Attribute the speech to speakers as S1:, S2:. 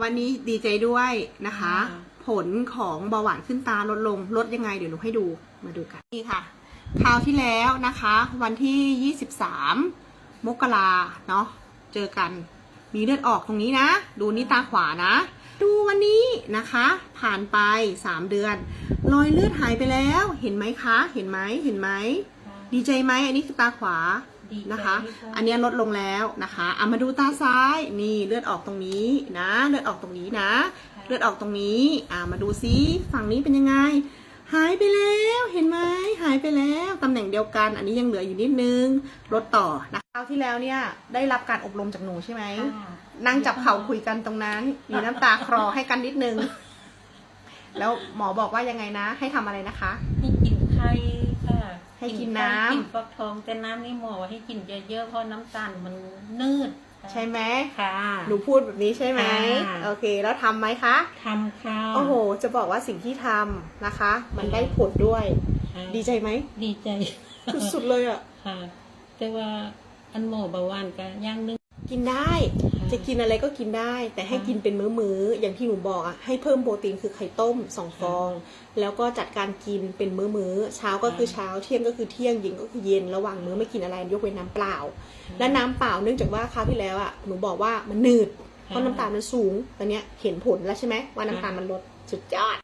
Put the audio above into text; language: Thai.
S1: วันนี้ดีใจด้วยนะคะ
S2: อ่า
S1: ผลของเบาหวานขึ้นตาลดลงลดยังไงเดี๋ยวหนูให้ดูมาดูกันนี่ค่ะคราวที่แล้วนะคะ วันที่ 23 มกราเนาะเจอกันมีเลือดออกตรงนี้นะ ดูนี่ตาขวานะ ดูวันนี้นะคะ ผ่านไป 3 เดือน รอยเลือดหายไปแล้วเห็นไหมคะ เห็นไหมเห็นไหมดีใจไหมอันนี้คือตาขวา
S2: ดีใจ
S1: นะคะ
S2: ค่ะ
S1: อันเนี้ยลดลงแล้วนะคะเอามาดูตาซ้ายนี่เลือดออกตรงนี้นะ เลือดออกตรงนี้นะ เลือดออกตรงนี้อ่ามาดูซิฝั่งนี้เป็นยังไง หายไปแล้วเห็นไหมหายไปแล้วตำแหน่งเดียวกัน อันนี้ยังเหลืออยู่นิดนึงลดต่อนะคราวที่แล้วเนี่ยได้รับการอบรมจากหนูใช่ไหม
S2: ค่ะ
S1: นั่งจับเข่าคุยกันตรงนั้นมีน้ำตาคลอให้กันนิดนึง แล้วหมอบอกว่ายังไงนะ ให้ทำอะไรนะคะ
S2: ให้กินไข่ค่ะ
S1: ให้กิน
S2: ไข่
S1: น้ำ
S2: กินฟักทองแต่น้ำนี่หมอให้กินเยอะๆเพราะน้ำตาลมันนืดค่ะ
S1: ใช่ไหม
S2: ค่ะ
S1: หนูพูดแบบนี้ใช่ไหม
S2: ค่ะ
S1: โอเค แล้วทำไหมคะ
S2: ทำค่ะ
S1: โอ้โห จะบอกว่าสิ่งที่ทำนะคะ มันได้ผลด้วย
S2: ค่ะ
S1: ดีใจไหม
S2: ดีใจ
S1: สุดๆเลยอะ
S2: ค่ะ แต่ว่าอันหมอเบาหวานก็ย่างนึง
S1: กินได้
S2: ค่ะ
S1: จะกินอะไรก็กินได้ แต่ให้
S2: ค่ะ
S1: กินเป็นมื้อๆอย่างที่หนูบอกอะให้เพิ่มโปรตีนคือไข่ต้มสองฟอง แล้วก็จัดการกินเป็นมื้อๆเช้าก็คือเช้าเที่ยงก็คือเที่ยงเย็นก็คือเย็นระหว่างมื้อไม่กินอะไรยกเว้นน้ำเปล่า และน้ำเปล่าเนื่องจากว่าคราวที่แล้วอะหนูบอกว่ามันหนืดเพราะน้ำตาลมันสูงตอนเนี้ยเห็นผลแล้วใช่ไหมว่าน้ำตาลมันลดสุดยอด